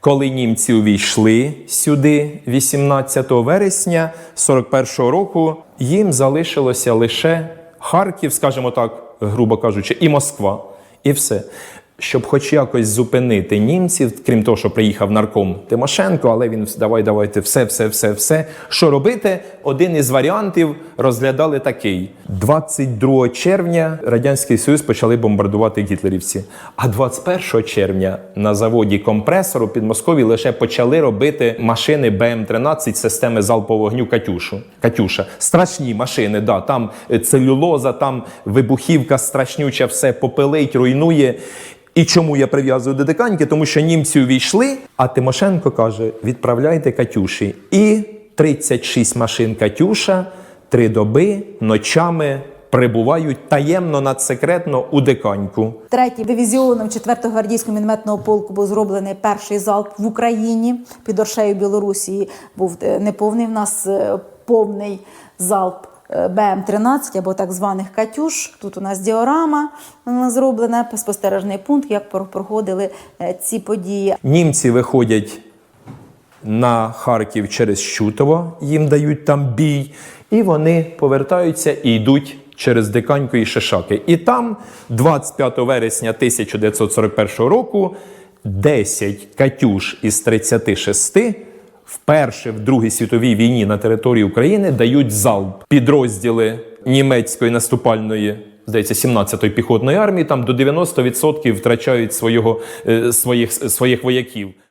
Коли німці увійшли сюди 18 вересня 41-го року, їм залишилося лише Харків, скажімо так, грубо кажучи, і Москва, і все. Щоб хоч якось зупинити німців, крім того, що приїхав нарком Тимошенко, але він давай, давайте, все, все, все, все. Що робити? Один із варіантів розглядали такий: 22 червня Радянський Союз почали бомбардувати гітлерівці. А 21 червня на заводі компресору під Москові лише почали робити машини БМ-13 системи залпового вогню Катюшу. Катюша. Страшні машини, да, там е, целюлоза, там вибухівка страшнюча, все попелить, руйнує. І чому я прив'язую до диканьки? Тому що німці увійшли, а Тимошенко каже: відправляйте Катюші. І 36 машин Катюша три доби ночами прибувають таємно надсекретно у диканьку. Третім дивізіоном 4-го гвардійського мінометного полку був зроблений перший залп в Україні під Оршею Білорусі. Був е, неповний в нас е, повний залп БМ-13 або так званих Катюш. Тут у нас діорама е, зроблена, спостережний пункт, як проходили е, ці події. Німці виходять на Харків через Щутово, їм дають там бій, і вони повертаються і йдуть через Диканьку і Шишаки. І там, 25 вересня 1941 року, 10 Катюш із 36 вперше в Другій світовій війні на території України дають залп. Підрозділи німецької наступальної. Здається, 17-ї піхотної армії там до 90% втрачають свого, е, своїх, своїх вояків.